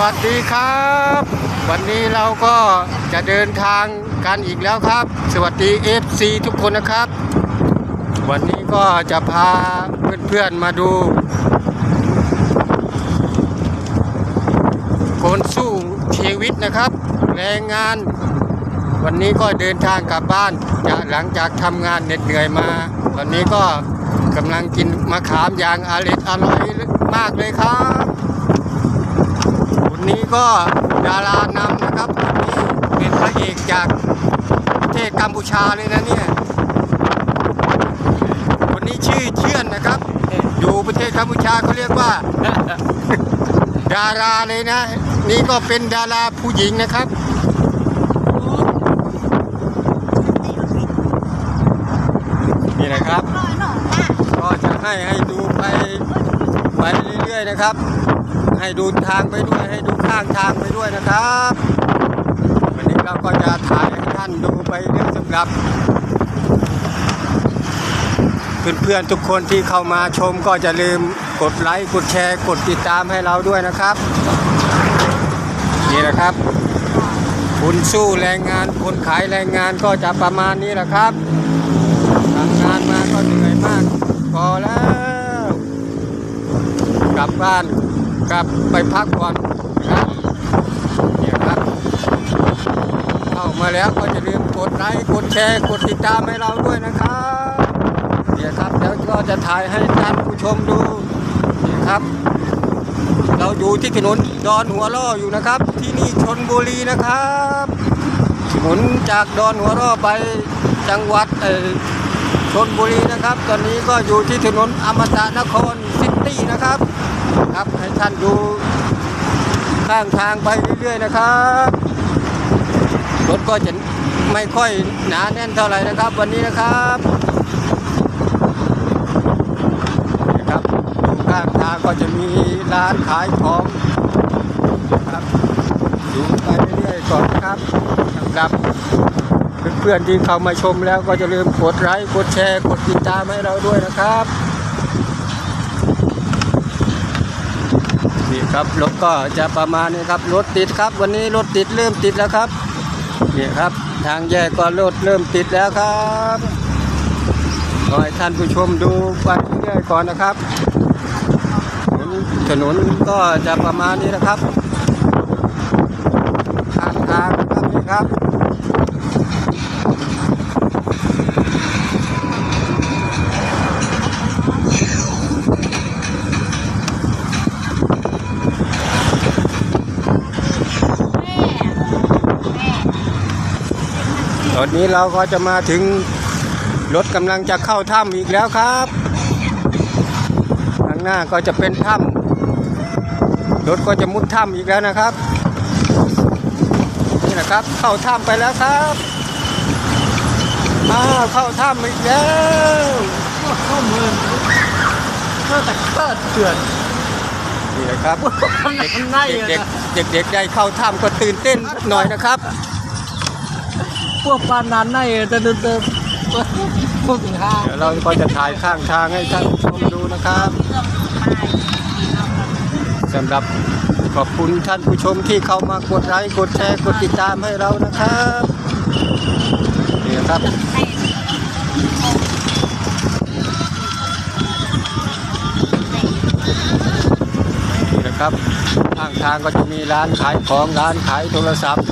วัสดีครับ วันนี้เราก็จะเดินทางกันอีกแล้วครับ สวัสดี FC ทุกคนนะครับ วันนี้ก็จะพาเพื่อนๆมาดูคนสู้ชีวิตนะครับแรงงาน วันนี้ก็เดินทางกลับบ้านจะหลังจากทำงานเหน็ดเหนื่อยมา วันนี้ก็กำลังกินมะขามอย่างอร่อยอร่อยมากเลยครับ ก็ดารานำนะครับวันนี้เป็นพระเอกจากประเทศกัมพูชาเลยนะเนี่ยคนนี้ชื่อเชื่อนนะครับ อยู่ประเทศกัมพูชาเขาเรียกว่า ดาราเลยนะ นี่ก็เป็นดาราผู้หญิงนะครับนี่นะครับ ก็จะให้ให้ดูไปไปเรื่อยๆนะครับ ให้ดูทางไปด้วยให้ดูข้างทางไปด้วยนะครับวันนี้เราก็จะถ่ายให้ท่านดูไปเรื่อยสำหรับเพื่อนๆทุกคนที่เข้ามาชมก็จะลืมกดไลค์กดแชร์กดติดตามให้เราด้วยนะครับ นี่นะครับคุณสู้แรงงานคนขายแรงงานก็จะประมาณนี้แหละครับทำงานมาก็เหนื่อยมากพอแล้ว กลับบ้าน กลับไปพักผ่อนนะครับเนี่ยครับเข้ามาแล้วก็อย่าลืมกดไลค์กดแชร์กดติดตามให้เราด้วยนะครับเนี่ยครับเดี๋ยวก็จะถ่ายให้ท่านผู้ชมดูนี่ครับ เราอยู่ที่ถนนดอนหัวล่ออยู่นะครับ ที่นี่ชนบุรีนะครับถนนจากดอนหัวล่อไปจังหวัดเออชนบุรีนะครับ ตอนนี้ก็อยู่ที่ถนนอมตะนครซิตี้นะครับ ครับให้ท่านดูข้างทางไปเรื่อย ๆ นะครับรถก็จะไม่ค่อยหนาแน่นเท่าไหร่นะครับ วันนี้นะครับนี่ครับข้างทางก็จะมีร้านขายของครับดูไปเรื่อยๆก่อนนะครับสำหรับเพื่อนๆที่เข้ามาชมแล้วก็จะลืมกดไลค์กดแชร์กดติดตามให้เราด้วยนะครับ นี่ครับรถก็จะประมาณนี้ครับรถติดครับ วันนี้รถติดเริ่มติดแล้วครับนี่ครับ ทางแยกก็รถเริ่มติดแล้วครับขอให้ท่านผู้ชมดูไปเรื่อยๆก่อนนะครับถนนถนนก็จะประมาณนี้นะครับข้างทางนะครับนี่ครับ ตอนนี้เราก็จะมาถึงรถกำลังจะเข้าถ้ำอีกแล้วครับข้างหน้าก็จะเป็นถ้ำรถก็จะมุดถ้ำอีกแล้วนะครับ นี่นะครับเข้าถ้ำไปแล้วครับมาเข้าถ้ำอีกแล้วเข้าเมืองเมื่อแต่ก็เถื่อนนี่นะครับทำไหนทำไงเด็กๆเด็กๆได้เข้าถ้ำก็ตื่นเต้นสักหน่อยนะครับ พวกปานนานในจะเดินเดินพวกถึงห้าเดี๋ยวเราก็จะถ่ายข้างทางให้ท่านผู้ชมดูนะครับสำหรับขอบคุณท่านผู้ชมที่เข้ามากดไลค์กดแชร์กดติดตามให้เรานะครับนี่ครับนี่นะครับข้างทางก็จะมีร้านขายของร้านขายโทรศัพท์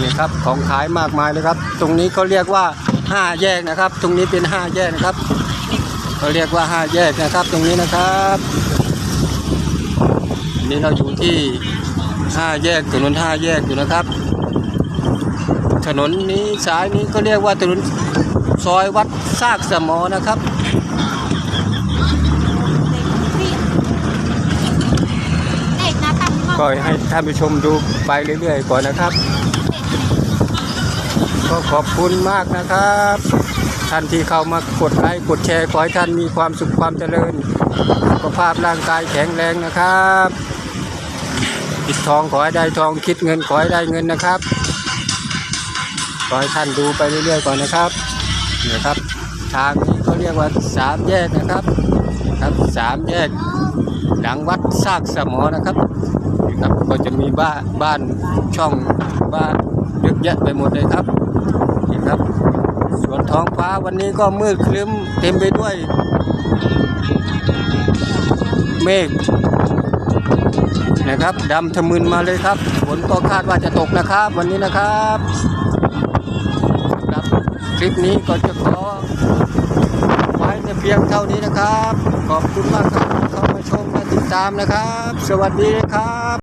นี่ครับของขายมากมายเลยครับ ตรงนี้เขาเรียกว่าห้าแยกนะครับ ตรงนี้เป็นห้าแยกนะครับเขาเรียกว่าห้าแยกนะครับ ตรงนี้นะครับนี่เราอยู่ที่ห้าแยกถนนห้าแยกอยู่นะครับ ถนนนี้สายนี้ก็เรียกว่าถนนซอยวัดซากสมอนะครับก็ให้ท่านผู้ชมดูไปเรื่อยๆก่อนนะครับ ก็ขอบคุณมากนะครับ ท่านที่เข้ามากดไลค์กดแชร์ขอให้ท่านมีความสุขความเจริญสุขภาพร่างกายแข็งแรงนะครับคิดทองขอให้ได้ทองคิดเงินขอให้ได้เงินนะครับขอให้ท่านดูไปเรื่อยๆก่อนนะครับนี่ครับ ทางนี้เขาเรียกว่าสามแยกนะครับครับสามแยกหลังวัดซากสมอนะครับนี่ครับก็จะมีบ้านบ้านช่องบ้านเยอะแยะไปหมดเลยครับ นี่ครับส่วนท้องฟ้าวันนี้ก็มืดครึ้มเต็มไปด้วย เมฆนะครับดำทะมึนมาเลยครับฝนก็คาดว่าจะตกนะครับ วันนี้นะครับครับคลิปนี้ก็จะขอไว้ในเพียงเท่านี้นะครับ ขอบคุณมากครับที่เข้ามาชมและติดตามนะครับ สวัสดีครับ